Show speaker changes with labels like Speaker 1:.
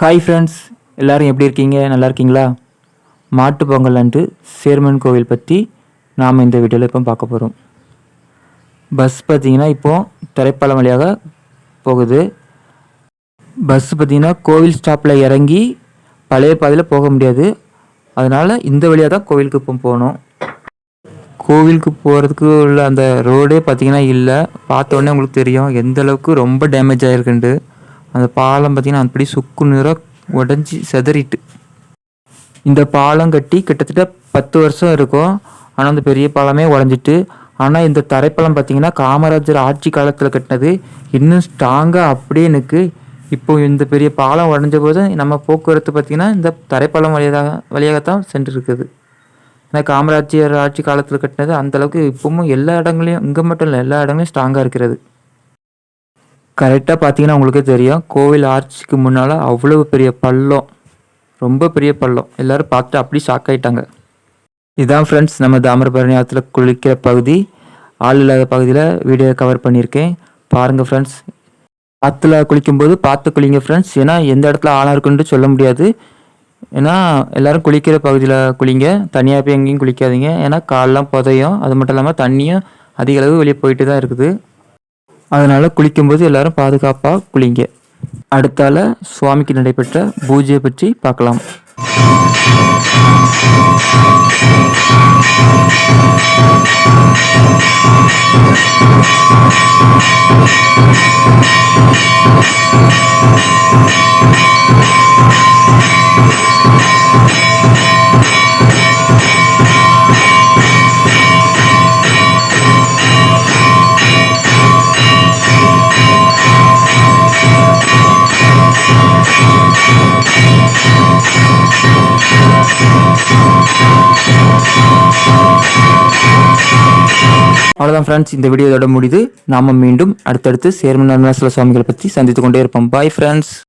Speaker 1: Hi friends எல்லோரும் எப்படி இருக்கீங்க நல்லா இருக்கீங்களா மாட்டு பொங்கல் அன்று சேர்மன் கோவில் பற்றி நாம் இந்த வீடியோவில் இப்போ பார்க்க போகிறோம் பஸ் பார்த்திங்கன்னா இப்போது திரைப்பாலம் வழியாக போகுது பஸ் பார்த்திங்கன்னா கோவில் ஸ்டாப்பில் இறங்கி பழைய பாதையில் போக முடியாது அதனால் இந்த வழியாக தான் கோவிலுக்கு இப்போ போகணும் கோவிலுக்கு போகிறதுக்கு உள்ள அந்த ரோடே பார்த்திங்கன்னா இல்லை பார்த்தோன்னே உங்களுக்கு தெரியும் எந்த அளவுக்கு ரொம்ப டேமேஜ் ஆகிருக்குண்டு அந்த பாலம் பார்த்திங்கன்னா அப்படி சுக்கு நிறம் உடஞ்சி செதறிட்டு இந்த பாலம் கட்டி கிட்டத்தட்ட பத்து வருஷம் இருக்கும் ஆனால் அந்த பெரிய பாலமே உடஞ்சிட்டு ஆனால் இந்த தரைப்பழம் பார்த்திங்கன்னா காமராஜர் ஆட்சி காலத்தில் கட்டினது இன்னும் ஸ்ட்ராங்காக அப்படியே எனக்கு இப்போ இந்த பெரிய பாலம் உடஞ்ச போது நம்ம போக்குவரத்து பார்த்திங்கன்னா இந்த தரைப்பழம் வழியாக வழியாகத்தான் சென்றிருக்குது ஏன்னா காமராஜர் ஆட்சி காலத்தில் கட்டினது அந்தளவுக்கு இப்போவும் எல்லா இடங்களையும் இங்கே மட்டும் இல்லை எல்லா இடங்களையும் ஸ்ட்ராங்காக இருக்கிறது கரெக்டாக பார்த்தீங்கன்னா உங்களுக்கே தெரியும் கோவில் ஆர்ச்சிக்கு முன்னால் அவ்வளோ பெரிய பள்ளம் ரொம்ப பெரிய பள்ளம் எல்லோரும் பார்த்துட்டு அப்படி ஷாக் ஆகிட்டாங்க இதுதான் ஃப்ரெண்ட்ஸ் நம்ம தாமிரபரணி ஆற்றுல குளிக்கிற பகுதி ஆள் இல்லாத பகுதியில் வீடியோ கவர் பண்ணியிருக்கேன் பாருங்கள் ஃப்ரெண்ட்ஸ் ஆற்றுல குளிக்கும்போது பார்த்து குளிங்க ஃப்ரெண்ட்ஸ் ஏன்னா எந்த இடத்துல ஆளாக இருக்குன்ட்டு சொல்ல முடியாது ஏன்னா எல்லோரும் குளிக்கிற பகுதியில் குளிங்க தனியாக போய் எங்கேயும் குளிக்காதீங்க ஏன்னா காலெலாம் புதையும் அது மட்டும் இல்லாமல் தண்ணியும் அதிகளவு வெளியே போயிட்டு தான் இருக்குது அதனால் குளிக்கும்போது எல்லாரும் பாதுகாப்பாக குளிங்க அடுத்தால சுவாமிக்கு நடைபெற்ற பூஜையை பற்றி பார்க்கலாம் Thank you. அவ்வளோதான் ஃப்ரெண்ட்ஸ் இந்த வீடியோவோட முடிது நாம மீண்டும் அடுத்தடுத்து சேர்மன் அருணாசல சுவாமிகளை பற்றி சந்தித்து கொண்டே இருப்போம் பாய் ஃப்ரெண்ட்ஸ்